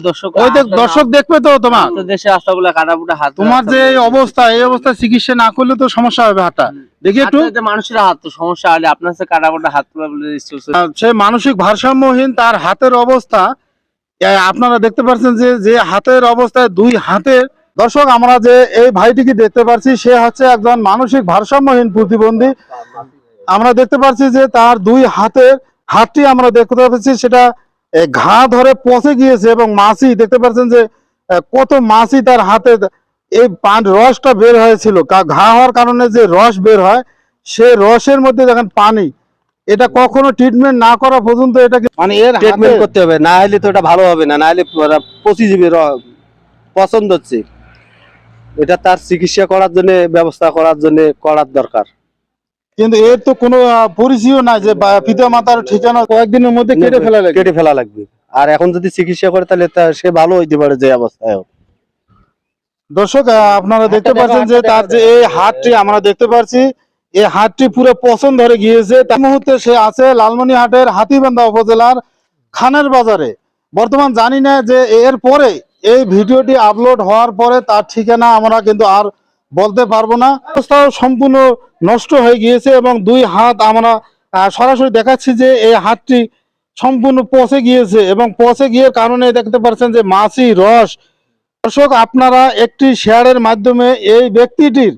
দর্শক ওই দেখ দর্শক দেখবে তো তোমার? দেশে রাস্তাগুলো কাটাপুটা হাত তোমার যে অবস্থা এই অবস্থা চিকিৎসা না করলে তো সমস্যা হবে হাতটা। দেখি একটু। মানুষের হাত তো সমস্যা হলে আপনার সাথে কাটাপুটা হাত তোলা বলে চলছে। আহ, সে মানসিক ভারসাম্যহীন তার হাতের অবস্থা আপনারা দেখতে পাচ্ছেন যে যে হাতের অবস্থায় দুই হাতের দর্শক আমরা যে এই ভাইটিকে দেখতে পাচ্ছি সে হচ্ছে একজন মানসিক ভারসাম্যহীন প্রতিবন্ধী। আমরা দেখতে পাচ্ছি যে তার দুই হাতের হাতটি আমরা দেখতে পাচ্ছি সেটা ঘা ধরে পচে গিয়েছে এবং মাছি দেখতে পাচ্ছেন যে কত মাছি তার হাতে এই পান রসটা বের হয়েছিল। ঘা হওয়ার কারণে যে রস বের হয় সে রসের মধ্যে দেখেন পানি। এটা কখনো ট্রিটমেন্ট না করা পর্যন্ত এটাকে মানে এর ট্রিটমেন্ট করতে হবে না হলে তো এটা ভালো হবে না না হলে পচি যাবে পছন্দ হচ্ছে। এটা তার চিকিৎসা করার জন্য ব্যবস্থা করার জন্য করার দরকার। কিন্তু এর তো কোনো আহ, পরিচয়ও নাই যে পিতা মাতার ঠিকানা কয়েকদিনের মধ্যে কেটে ফেলা লাগে কেটে ফেলা লাগবে। আর এখন যদি চিকিৎসা করে তাহলে সে ভালো হইতে পারে যে অবস্থায় দর্শক আপনারা দেখতে পাচ্ছেন যে তার যে এই হাতটি আমরা দেখতে পাচ্ছি এই হাতটি পুরো পছন্দ ধরে গিয়েছে। তার মুহূর্তে সে আছে লালমনিহাটের হাতিবান্ধা উপজেলার খানের বাজারে। বর্তমান জানি না যে এর পরে এই ভিডিওটি আপলোড হওয়ার পরে তার ঠিকানা আমরা কিন্তু আর বলতে পারব না। অবস্থাও সম্পূর্ণ নষ্ট হয়ে গিয়েছে এবং দুই হাত আমরা সরাসরি দেখাচ্ছি যে এই হাতটি সম্পূর্ণ পচে গিয়েছে এবং পচে গিয়ে কারণে দেখতে পাচ্ছেন যে মাছি রস। দর্শক আপনারা একটি শেয়ারের মাধ্যমে এই ব্যক্তিটির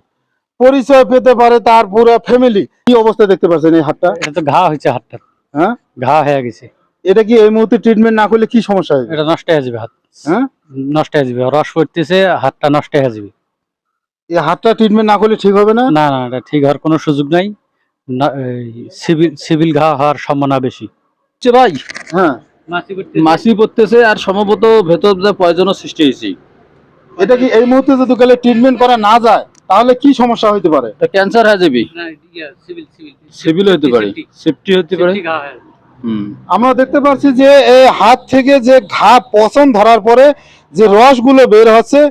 পরিচয় পেতে পারে তার পুরো ফ্যামিলি কি অবস্থা দেখতে পাচ্ছেন এই হাতটা? এটা তো ঘা হয়েছে হাতটা। হ্যাঁ? ঘা হয়ে গেছে। এটা কি এই মুহূর্তে ট্রিটমেন্ট না করলে কি সমস্যা হবে এটা নষ্ট হয়ে যাবে হাত। হ্যাঁ? নষ্ট হয়ে যাবে। রস পড়তেছে হাতটা নষ্ট হয়ে যাবে। এই হাতটা ট্রিটমেন্ট না করলে ঠিক হবে না? না না এটা ঠিক হওয়ার কোনো সুযোগ নাই। না- এই সিভিল সিভিল ঘা হওয়ার সম্ভাবনা বেশি। হচ্ছে ভাই। হ্যাঁ। মাছি পড়তেছে। আর সম্ভবত ভেতর পয়জনের সৃষ্টি হয়েছে। এটা কি এই মুহূর্তে যদি গেলে ট্রিটমেন্ট করা না যায় তাহলে কি সমস্যা হইতে পারে? এটা ক্যান্সার হয়ে যাবে। সিভিল হতে পারে। সেফটি হতে পারে। হুম। আমরা দেখতে পাচ্ছি যে এই হাত থেকে যে ঘা পচন ধরার পরে যে রসগুলো বের হচ্ছে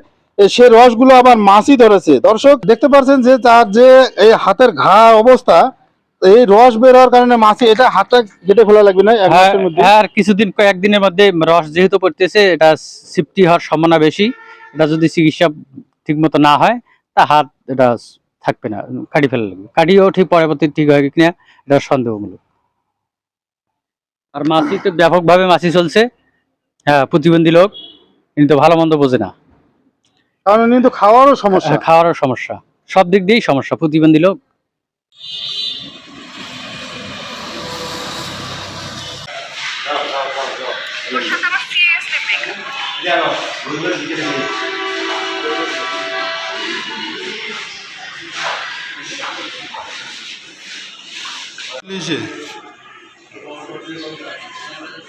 সে রসগুলো আবার মাছি ধরেছে। দর্শক দেখতে পাচ্ছেন যে তার যে এই হাতের ঘা অবস্থা এই রস বের হওয়ার কারণে মাছি এটা হাতটা কেটে ফেলা লাগবে না হ্যাঁ হ্যাঁ, আর কিছুদিন কয়েকদিনের মধ্যে রস যেহেতু পড়তেছে এটা সিফটি হওয়ার সম্ভাবনা বেশি। এটা যদি চিকিৎসা ঠিক মতো না হয় তা হাত এটা থাকবে না কাটি ফেলা লাগবে। কাটিও ঠিক পরবর্তী ঠিক হয় কিনা এটা সন্দেহমূলক। আর মাছি তো ব্যাপকভাবে মাছি চলছে। হ্যাঁ প্রতিবন্ধী লোক কিন্তু ভালো মন্দ বোঝে না। কারণ কিন্তু খাওয়ারও সমস্যা। খাওয়ারও সমস্যা। সব দিক দিয়েই সমস্যা প্রতিবন্ধী লোক।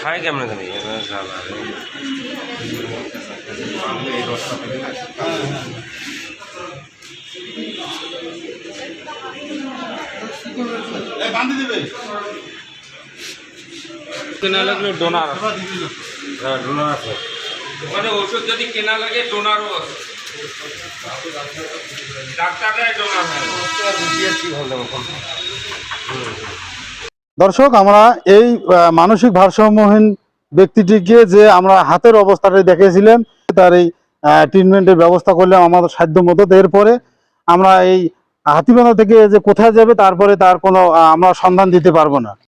খায় কেমন জানি। কেনা লাগলে ডোনার? হ্যাঁ ডোনার আছে। ওখানে ওষুধ যদি কেনা লাগে ডোনারও আছে। ডাক্তাররাই ডোনার। কি ভালো দর্শক, আমরা এই মানসিক ভারসাম্যহীন ব্যক্তিটিকে যে আমরা হাতের অবস্থাটা দেখেছিলেন তার এই ট্রিটমেন্টের ব্যবস্থা করলাম আমাদের সাধ্য মতো। এরপরে আমরা এই হাতিবান্ধা থেকে যে কোথায় যাবে, তারপরে তার কোনো আমরা সন্ধান দিতে পারব না।